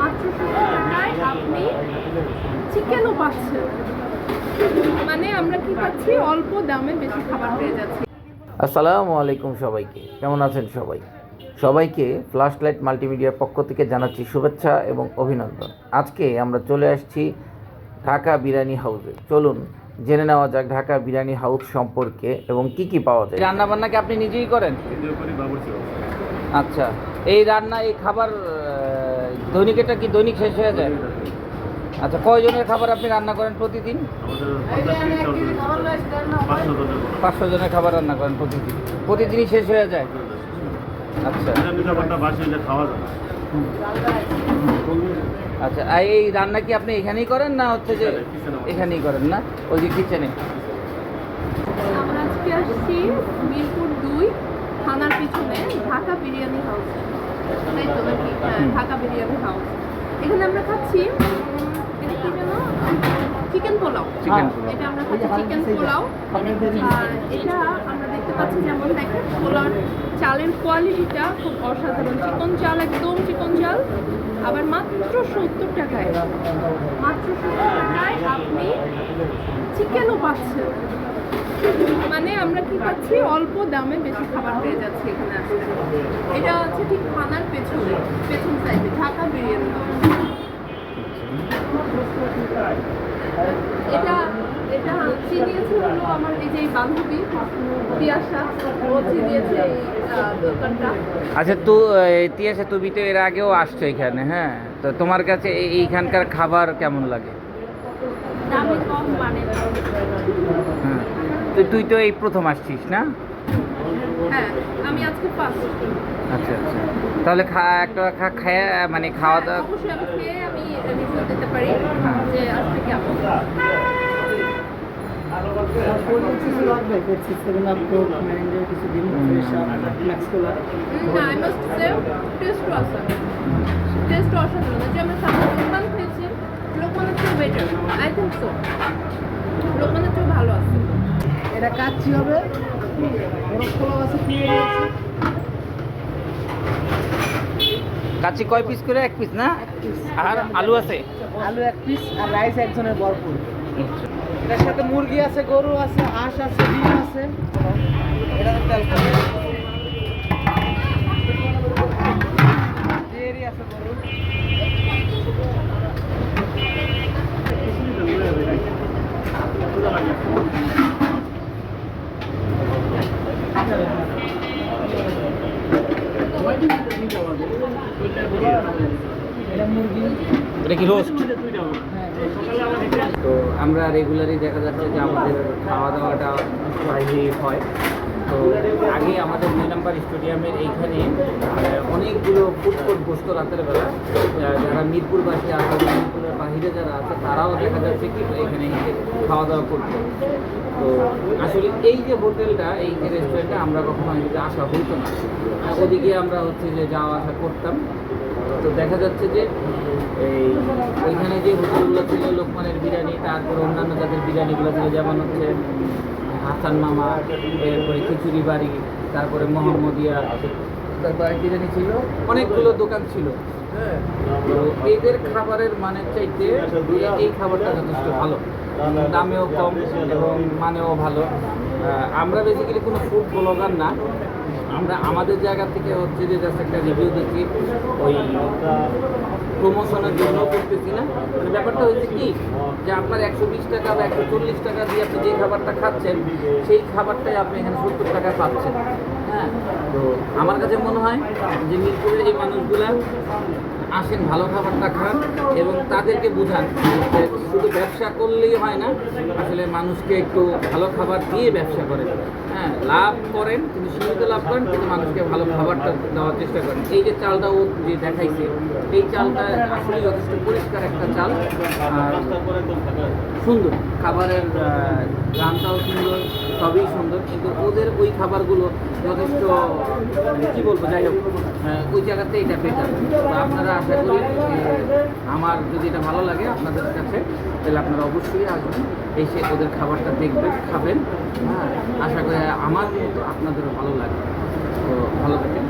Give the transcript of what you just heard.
মাত্র টাকায় আপনি চিকেনও পাচ্ছেন মানে আমরা কি পাচ্ছি অল্প দামে বেশি খাবার পেয়ে যাচ্ছি আসসালামু আলাইকুম সবাইকে। কেমন আছেন সবাই? সবাইকে ফ্লাশ লাইট মাল্টিমিডিয়ার পক্ষ থেকে জানাচ্ছি শুভেচ্ছা এবং অভিনন্দন। আজকে আমরা চলে আসছি ঢাকা বিরিয়ানি হাউসে। চলুন জেনে নেওয়া যাক ঢাকা বিরিয়ানি হাউস সম্পর্কে এবং কি কি পাওয়া যায়। রান্না বান্না কি আপনি নিজেই করেন? আচ্ছা এই রান্না এই খাবার দৈনিক এটা কি দৈনিক শেষ হয়ে যায়? আচ্ছা কয়জনের খাবার আপনি রান্না করেন প্রতিদিন? পাঁচশো জনের খাবার রান্না করেন প্রতিদিন। প্রতিদিনই শেষ হয়ে যায়? আচ্ছা। আচ্ছা আর এই রান্না কি আপনি এখানেই করেন না হচ্ছে যে। এখানেই করেন না? ওই যে কিচেনে আমরা আজকে আসছি মিরপুর দুই, থানার পিছনে, ঢাকা বিরিয়ানি হাউস তাই তো নাকি হ্যাঁ ঢাকা বিরিয়ানি হাউস এখানে আমরা খাচ্ছি এটা কি যেন? চিকেন পোলাও। চিকেন পোলাও। এটা আমরা খাচ্ছি চিকেন পোলাও। আর এটা আমরা দেখতে পাচ্ছি যেমন দেখেন পোলাওর চালের কোয়ালিটিটা খুব অসাধারণ। চিকন চাল একদম চিকন চাল। আবার মাত্র সত্তর টাকায়। মাত্র সত্তর টাকায় আপনি চিকেনও পাচ্ছেন। মানে আমরা কি পাচ্ছি? অল্প দামে বেশি খাবার পেয়ে যাচ্ছি এখানে আসলে এটা হচ্ছে ঠিক থানার পেছনে, পেছন সাইডে ঢাকা বিরিয়ানি। এটা এটা চিনিয়েছে হলো আমার এই যে বান্ধবী তিয়াসা ও চিনিয়েছে এই দোকানটা। আচ্ছা তো ইতিহাসে তুমি তো এর আগেও আসছো এখানে হ্যাঁ? তো তোমার কাছে এই- এইখানকার খাবার কেমন লাগে? দামে কম মানে হ্যাঁ। তো তুই তো এই প্রথম আসছিস না? হ্যাঁ আমি আজকে ফার্স্ট আচ্ছা আচ্ছা। তাহলে খা একটা খা খায় মানে খাওয়া দাওয়া অবশ্যই আমি খেয়ে আমি রিভিউ দিতে পারি হ্যাঁ। যে আসলে কেমন। টেস্ট অসাধারণ টেস্ট অসাধারণ যে আমরা সামনে লোকমান খেয়েছি লোকমানের চেয়ে বেটার আই থিঙ্ক সো লোকমানের চেয়ে ভালো আছে এটা কাচ্চি হবে? কাচ্চি কয় পিস করে? এক পিস না? আর আলু আছে? আলু এক পিস আর রাইস একজনের ভরপুর। এটার সাথে মুরগি আছে, গরু আছে, হাঁস আছে, ডিম আছে। এটা আছে এটা কি রোস্ট তো আমরা রেগুলারই দেখা যাচ্ছে যে আমাদের খাওয়া দাওয়াটা হয়। তো আগে আমাদের দুই নাম্বার স্টেডিয়ামের এইখানে অনেকগুলো কোর্ট বসতো রাতের বেলা। যারা মিরপুরবাসী আছে, মিরপুরের বাহিরে যারা আছে, তারাও দেখা যাচ্ছে কি এখানে খাওয়া দাওয়া করতো। তো আসলে এই যে হোটেলটা, এই যে রেস্টুরেন্টটা আমরা কখনো আসা হইতো না। ওদিকে আমরা হচ্ছে যে যাওয়া আসা করতাম। তো দেখা যাচ্ছে যে, এই ওইখানে যে হোটেলগুলো ছিল, লোকমানের বিরিয়ানি, তারপরে অন্যান্য তাদের বিরিয়ানিগুলো ছিল, যেমন হচ্ছে হাসান মামা, এরপরে খিচুড়ি বাড়ি, তারপরে মোহাম্মদিয়া তারপরে বিরিয়ানি ছিল, অনেকগুলো দোকান ছিল। হ্যাঁ তো এদের খাবারের মানের চাইতে এই- এই খাবারটা যথেষ্ট ভালো। দামেও কম এবং মানেও ভালো। আমরা বেসিক্যালি কোনো ফুড ব্লগার না। আমরা আমাদের জায়গা থেকে হচ্ছে যে জাস্ট একটা রিভিউ দেখি, ওই প্রমোশনের জন্য করতেছি না মানে ব্যাপারটা হচ্ছে কি, যে আপনার একশো বিশ টাকা বা একশো চল্লিশ টাকা দিয়ে আপনি যে খাবারটা খাচ্ছেন, সেই খাবারটাই আপনি এখানে সত্তর টাকা পাচ্ছেন। হ্যাঁ? তো আমার কাছে মনে হয় যে মিরপুরের এই মানুষগুলা আসেন, ভালো খাবারটা খান এবং তাদেরকে বুঝান শুধু ব্যবসা করলেই হয় না, আসলে মানুষকে একটু ভালো খাবার দিয়ে ব্যবসা করেন। হ্যাঁ লাভ করেন, কিন্তু সীমিত লাভ করেন, কিন্তু মানুষকে ভালো খাবারটা দেওয়ার চেষ্টা করেন। এই যে চালটা ও যে দেখাইছে, এই চালটা আসলে যথেষ্ট পরিষ্কার একটা চাল সুন্দর। খাবারের গ্রামটাও সুন্দর, সবই সুন্দর, কিন্তু ওদের ওই খাবারগুলো যথেষ্ট মানে কী বলব, যাই হোক ওই জায়গাতে এটা বেটার আপনারা আশা করি আমার যদি এটা ভালো লাগে আপনাদের কাছে, তাহলে আপনারা অবশ্যই আসবেন, এসে ওদের খাবারটা দেখবেন, খাবেন। হ্যাঁ আশা করি আমার মতো আপনাদেরও ভালো লাগে। তো ভালো থাকেন।